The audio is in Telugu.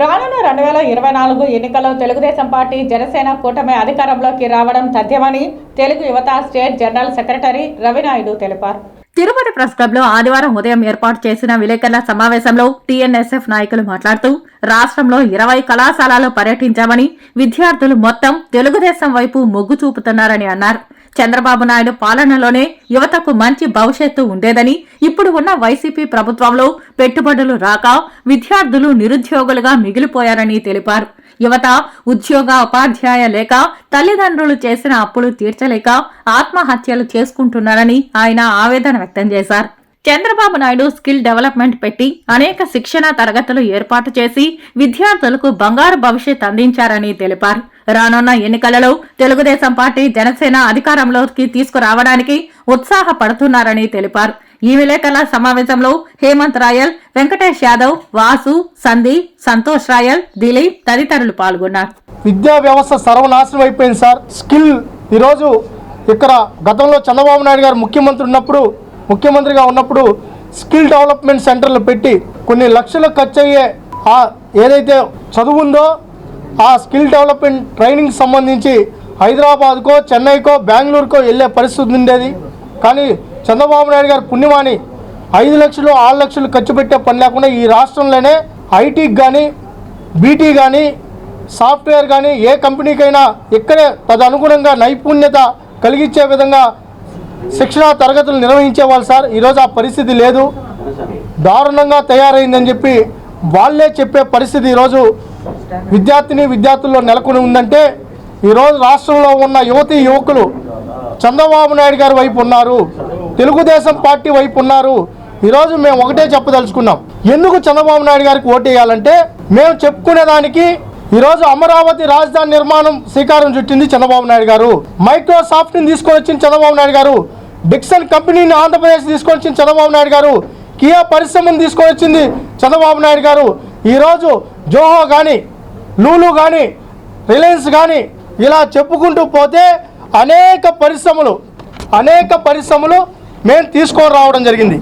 రానున్న రెండు వేల ఇరవై నాలుగు ఎన్నికల్లో తెలుగుదేశం పార్టీ జనసేన కూటమి అధికారంలోకి రావడం తథ్యమని తెలుగు యువత స్టేట్ జనరల్ సెక్రటరీ రవినాయుడు తెలిపారు. తిరుపతి ప్రెస్ క్లబ్లో ఆదివారం ఉదయం ఏర్పాటు చేసిన విలేకరుల సమావేశంలో టీఎన్ఎస్ఎఫ్ నాయకులు మాట్లాడుతూ రాష్ట్రంలో ఇరవై కళాశాలలు పర్యటించామని విద్యార్థులు మొత్తం తెలుగుదేశం వైపు మొగ్గు చూపుతున్నారని అన్నారు. చంద్రబాబు నాయుడు పాలనలోనే యువతకు మంచి భవిష్యత్తు ఉండేదని ఇప్పుడు ఉన్న వైసీపీ ప్రభుత్వంలో పెట్టుబడులు రాక విద్యార్థులు నిరుద్యోగులుగా మిగిలిపోయారని తెలిపారు. యువత ఉద్యోగ ఉపాధ్యాయ లేక తల్లిదండ్రులు చేసిన అప్పులు తీర్చలేక ఆత్మహత్యలు చేసుకుంటున్నారని ఆయన ఆవేదన వ్యక్తం చేశారు. చంద్రబాబు నాయుడు స్కిల్ డెవలప్మెంట్ పెట్టి అనేక శిక్షణ తరగతులు ఏర్పాటు చేసి విద్యార్థులకు బంగారు భవిష్యత్ అందించారని తెలిపారు. రానున్న ఎన్నికలలో తెలుగుదేశం పార్టీ జనసేన అధికారంలోకి తీసుకురావడానికి ఉత్సాహపడుతున్నారని తెలిపారు. ఈ విలేకరుల సమావేశంలో హేమంత్ రాయల్ వెంకటేష్ యాదవ్ వాసు సందీప్ సంతోష్ రాయల్ దిలీప్ తదితరులు పాల్గొన్నారు. విద్యా వ్యవస్థ సర్వనాశనం అయిపోయింది సార్. స్కిల్ ఈరోజు ఇక్కడ గతంలో చంద్రబాబు నాయుడు గారు ముఖ్యమంత్రి ఉన్నప్పుడు ముఖ్యమంత్రిగా ఉన్నప్పుడు స్కిల్ డెవలప్మెంట్ సెంటర్లు పెట్టి కొన్ని లక్షలు ఖర్చు అయ్యే ఆ ఏదైతే చదువు ఉందో ఆ స్కిల్ డెవలప్మెంట్ ట్రైనింగ్ సంబంధించి హైదరాబాద్కో చెన్నైకో బెంగళూరుకో వెళ్ళే పరిస్థితి ఉండేది. కానీ చంద్రబాబు నాయుడు గారు పుణ్యమాని ఐదు లక్షలు ఆరు లక్షలు ఖర్చు పెట్టే పని లేకుండా ఈ రాష్ట్రంలోనే ఐటీకి కానీ బీటీ కానీ సాఫ్ట్వేర్ కానీ ఏ కంపెనీకైనా ఇక్కడే తదనుగుణంగా నైపుణ్యత కలిగించే విధంగా శిక్షణా తరగతులు నిర్వహించేవాళ్ళు సార్. ఈరోజు ఆ పరిస్థితి లేదు. దారుణంగా తయారైందని చెప్పి వాళ్ళే చెప్పే పరిస్థితి ఈరోజు విద్యార్థిని విద్యార్థుల్లో నెలకొని ఉందంటే ఈరోజు రాష్ట్రంలో ఉన్న యువతీ యువకులు చంద్రబాబు నాయుడు గారి వైపు ఉన్నారు. తెలుగుదేశం పార్టీ వైపు ఉన్నారు. ఈరోజు మేము ఒకటే చెప్పదలుచుకున్నాం. ఎందుకు చంద్రబాబు నాయుడు గారికి ఓటు వేయాలంటే మేము చెప్పుకునేదానికి ఈరోజు అమరావతి రాజధాని నిర్మాణం శ్రీకారం చుట్టింది చంద్రబాబు నాయుడు గారు. మైక్రోసాఫ్ట్ని తీసుకొని వచ్చిన చంద్రబాబు నాయుడు గారు. డిక్సన్ కంపెనీని ఆంధ్రప్రదేశ్ తీసుకొని వచ్చిన చంద్రబాబు నాయుడు గారు. కియా పరిశ్రమను తీసుకొని వచ్చింది చంద్రబాబు నాయుడు గారు. ఈరోజు జోహో కానీ లూలు కానీ రిలయన్స్ కానీ ఇలా చెప్పుకుంటూ పోతే అనేక పరిశ్రమలు అనేక పరిశ్రమలు మేము తీసుకొని రావడం జరిగింది.